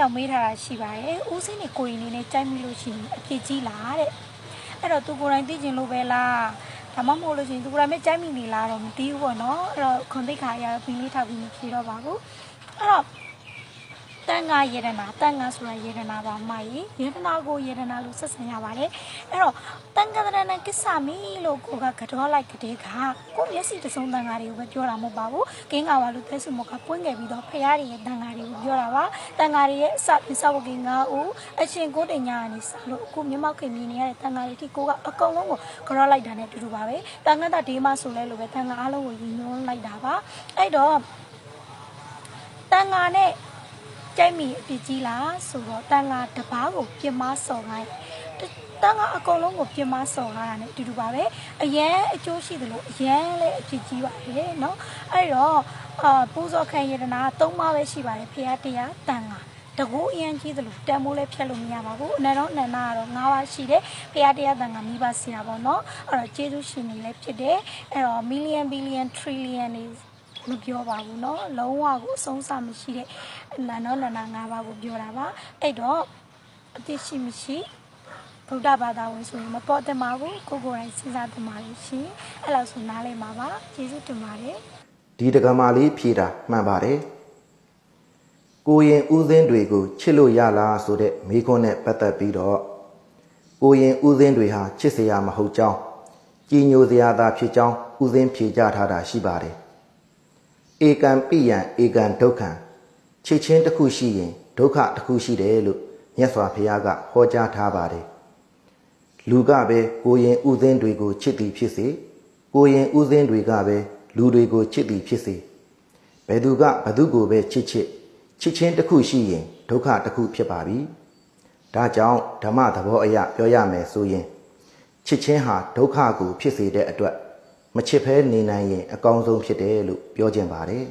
ယောက်မေးထားတာရှိပါတယ်။ဦးစင်းနေကိုရင်နေနဲ့ကြိုက်မိလို့ရှိရင်အပြစ်ကြီးလားတဲ့။အဲ့တော့သူကိုယ်တိုင်သိကျင်လို့ပဲလား။ဒါမှမဟုတ်လို့ရှိရင်သူကိုယ်တိုင်ပဲကြိုက်မိနေလားတော့မသိဘူးပေါ့နော်။အဲ့တော့ခွန်သိက္ခာအရတော့ပြင်လေးထောက်ပြီးမဖြေတော့ပါဘူး။အဲ့တော့တ န်ငါယေဒနာတန်ငါဆိုတာယေဒနာပါမကြီးယေဒနာကိုယေဒနာလို့ဆက်ဆံရပါတယ်အဲ့တော့တန်ငါဒရဏကိစ္စမီလို့ကိုကကတော့လိုက်ကတဲ့ကကိုမျက်စိတစုံတန်ငါတွေကိုပဲပြောတာမဟုတ်ပါဘူးကင်းကပါလို့သဲစုမကပွင့်ခဲ့ပြီးတော့ဖရားတွေရဲ့တန်ငါတွေကိုပြောတာပါတန်ငါတွေရဲ့အစပစ္စဝကင်းငါဦးအရှင်ကိုတင်ညာကနေစလို့အခုမြမောက်ခင်မြင်နေရတဲ့တန်ငါတွေဒီကိုကအကုန်လုံးကိုကတော့လိုက်တာနဲ့တူတူပါပဲတန်ငါတာဒေးမဆိုလဲလို့ပဲတန်ငါအားလုံးကိုရည်ညွှန်းလိုက်တာပါအဲ့တော့တန်ငါနဲ့ ကြိုက်မိအပြစ်ကြီးလားဆိုတော့တန်ငါတပားကိုပြင်းမစော်ခိုင်းတန်ငါအကုန်လုံးကိုပြင်းမစော်ခိုင်းတာ ਨੇ အတူတူပါပဲအရန်အကျိုးရှိတယ်လို့အရန်လည်းအပြစ်ကြီးပါတယ်เนาะအဲ့တော့အာပူဇော်ခံရတနာ၃ပါးပဲရှိပါတယ်ဖရာတရားတန်ငါတကူအရင်ကြီးတယ်လို့တန်မိုးလည်းဖြတ်လို့မရပါဘူးအနန္တောအနန္နာကတော့၅ပါးရှိတယ်ဖရာတရားတန်ငါမိဘဆရာပေါ့เนาะအဲ့တော့ကျေးဇူးရှင်နေလည်းဖြစ်တယ်အဲ့တော့ million billion trillion နေမပြောပါဘူးเนาะလုံးဝကိုအဆုံးစမရှိတဲ့ နာနောနာနာ၅ပါးကိုပြောတာပါအဲ့တော့အသိရှိမရှိဗုဒ္ဓဘာသာဝင်ဆိုရင်မပေါ်တင်ပါဘူးကိုကိုယ်တိုင်စဉ်းစားတင်ပါလို့ရှင်အဲ့လောက်ဆိုနားလည်ပါပါကျေးဇူးတင်ပါတယ်ဒီတက္ကမလေးဖြေတာမှန်ပါတယ်ကိုရင်ဥစဉ်တွေကိုချစ်လို့ရလားဆိုတဲ့မိခွန်းနဲ့ပတ်သက်ပြီးတော့ကိုရင်ဥစဉ်တွေဟာချစ်စရာမဟုတ်ကြောင်းကြည်ညိုစရာသာဖြစ်ကြောင်းဥစဉ်ဖြေကြထားတာရှိပါတယ်ဧကံပိယံဧကံဒုက္ခံ ချစ်ချင်းတစ်ခုရှိရင်ဒုက္ခတစ်ခုရှိတယ်လို့မြတ်စွာဘုရားကဟောကြားထားပါတယ်လူကပဲကိုရင်ဥစဉ်တွေကိုချစ်သည်ဖြစ်စေကိုရင်ဥစဉ်တွေကပဲလူတွေကိုချစ်သည်ဖြစ်စေဘယ်သူကဘသူကိုပဲချစ်ချစ်ချစ်ချင်းတစ်ခုရှိရင်ဒုက္ခတစ်ခုဖြစ်ပါပြီဒါကြောင့်ဓမ္မသဘောအရပြောရမယ်ဆိုရင်ချစ်ချင်းဟာဒုက္ခကိုဖြစ်စေတဲ့အတွက်မချစ်ဖဲနေနိုင်ရင်အကောင်းဆုံးဖြစ်တယ်လို့ပြောခြင်းပါတယ်